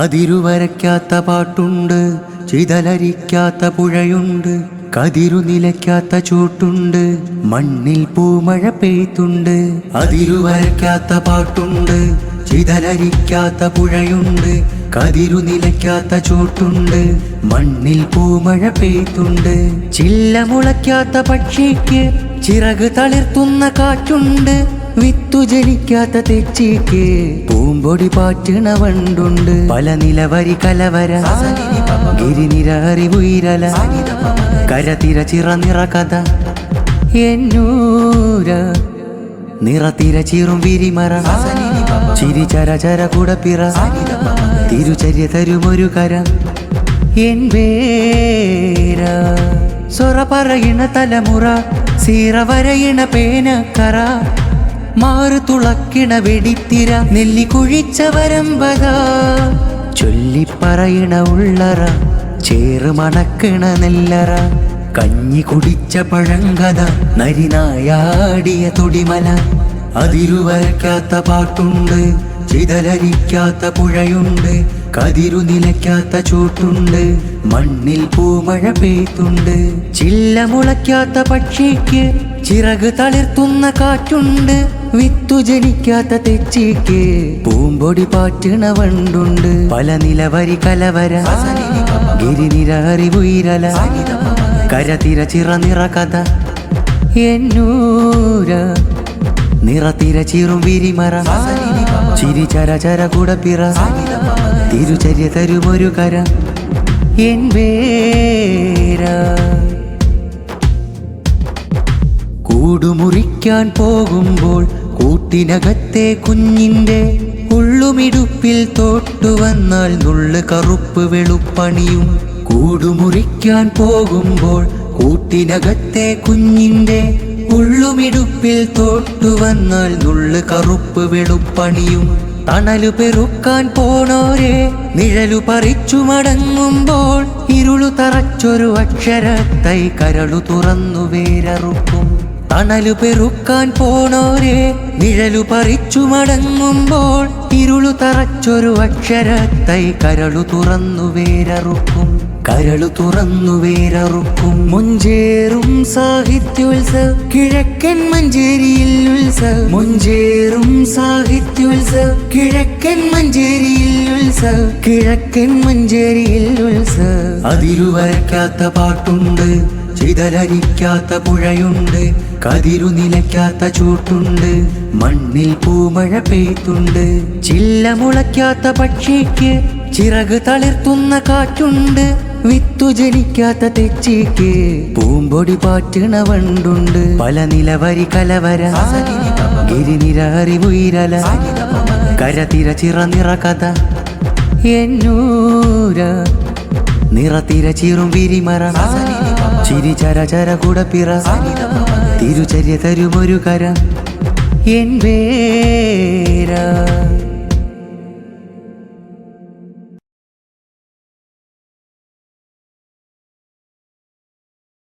അതിരുവരയ്ക്കാത്ത പാട്ടുണ്ട് ചിതലരിക്കാത്ത പുഴയുണ്ട് കതിരു നിലയ്ക്കാത്ത ചൂട്ടുണ്ട് മണ്ണിൽ പൂമഴ പെയ്ത്തുണ്ട്. അതിരുവരയ്ക്കാത്ത പാട്ടുണ്ട് ചിതലരിക്കാത്ത പുഴയുണ്ട് കതിരു നിലയ്ക്കാത്ത ചൂട്ടുണ്ട് മണ്ണിൽ പൂമഴ പെയ്ത്തുണ്ട്. ചില്ല മുളയ്ക്കാത്ത പക്ഷിക്ക് ചിറക് തളിർത്തുന്ന കാറ്റുണ്ട് വിത്തു ജനിക്കാത്ത തെച്ചിക്ക് പൂമ്പൊടി പാറ്റണ വണ്ടുണ്ട്. പല നിലവരി കലവര ഗിരിനിര അറിവുയിരല കരതിര ചിറ നിറ കഥ എന്നൂര നിറത്തിര ചീറും വിരിമറ ചിരി ചര ചര കുടപ്പിറ തിരുചര്യ തരുമൊരു കര എൻ പേര. സൊറ പറയണ തലമുറ സീറ വരയണ പേനക്കറ മാറു തുളക്കിണ വെടിത്തിര നെല്ലി കുഴിച്ച വരമ്പത ചൊല്ലിപ്പറയണ ഉള്ളറ ചേറ് മണക്കിണ നെല്ലറ. കഞ്ഞി കുടിച്ച പഴങ്കഥ നരിനായാടിയ തൊടിമല. അതിരുവരയ്ക്കാത്ത പാട്ടുണ്ട് ചിതലരിക്കാത്ത പുഴയുണ്ട്. കതിരു നിലയ്ക്കാത്ത ചൂട്ടുണ്ട് മണ്ണിൽ പൂമഴ പെയ്ത്തുണ്ട്. ചില്ല മുളയ്ക്കാത്ത പക്ഷിക്ക് ചിറക് തളിർത്തുന്ന കാറ്റുണ്ട്. വിത്തു ജനിക്കാത്ത തെച്ചിക്ക് പൂമ്പൊടി പാറ്റണ വണ്ടുണ്ട്. പല നിലവരി കലവര ഗിരിനിര അറിവുയിരല കരതിര ചിറ നിറ കഥ. എന്നൂര നിറത്തിര ചിറും വിരിമറ ചിരി ചര ചര കുടപ്പിറ തിരുചര്യ തരുമൊരു കര. എൻ വേര കൂടുമുറിക്കാൻ പോകുമ്പോൾ കൂട്ടിനകത്തെ കുഞ്ഞിന്റെ ഉള്ളുമിടുപ്പിൽ തോട്ടുവന്നാൽ നുള്ളു കറുപ്പ് വെളുപ്പണിയും. കൂടുമുറിക്കാൻ പോകുമ്പോൾ കൂട്ടിനകത്തെ കുഞ്ഞിന്റെ ഉള്ളുമിടുപ്പിൽ തോട്ടുവന്നാൽ നുള്ളു കറുപ്പ് വെളുപ്പണിയും. തണലു പെറുക്കാൻ പോണോരെ നിഴലു പറിച്ചു മടങ്ങുമ്പോൾ ഇരുളു തറച്ചൊരു അക്ഷരത്തൈ കരളു തുറന്നു വേരറുക്കും. തണലു പെറുക്കാൻ പോണോരെ നിഴലു പറിച്ചു മടങ്ങുമ്പോൾ ഇരുളു തറച്ചൊരു അക്ഷരത്തൈ കരളു തുറന്നു വേരറുക്കും. കരളു തുറന്നു വേരറുക്കും. മുഞ്ചേറും സാഹിത്യോത്സവ്. കിഴക്കൻ മഞ്ചേരിയിൽ ഉത്സവ്. മുഞ്ചേറും സാഹിത്യോത്സവ്. കിഴക്കൻ മഞ്ചേരിയിൽ ഉത്സവ്. കിഴക്കൻ മഞ്ചേരിയിൽ ഉത്സവ്. അതിരുവരയ്ക്കാത്ത പാട്ടുണ്ട്. ചിതലരിക്കാത്ത പുഴയുണ്ട് കതിരു നിലയ്ക്കാത്ത ചൂട്ടുണ്ട് മണ്ണിൽ പൂമഴ പെയ്ത്തുണ്ട്. ചില്ല മുളയ്ക്കാത്ത പക്ഷിക്ക് ചിറക് തളിർത്തുന്ന കാറ്റുണ്ട് വിത്തു ജനിക്കാത്ത തെച്ചിക്ക് പൂമ്പൊടി പാറ്റണ വണ്ടുണ്ട്. പല നിലവരി കലവര ഗിരിനിര അറിവുയിരല കരതിര ചിറ നിറ കഥ എന്നൂര നിറത്തിര ചിറും വിരിമറ. ചിരി ചര ചര കുടപ്പിറ തിരുചര്യ തരുമൊരു കര. എൻ വേര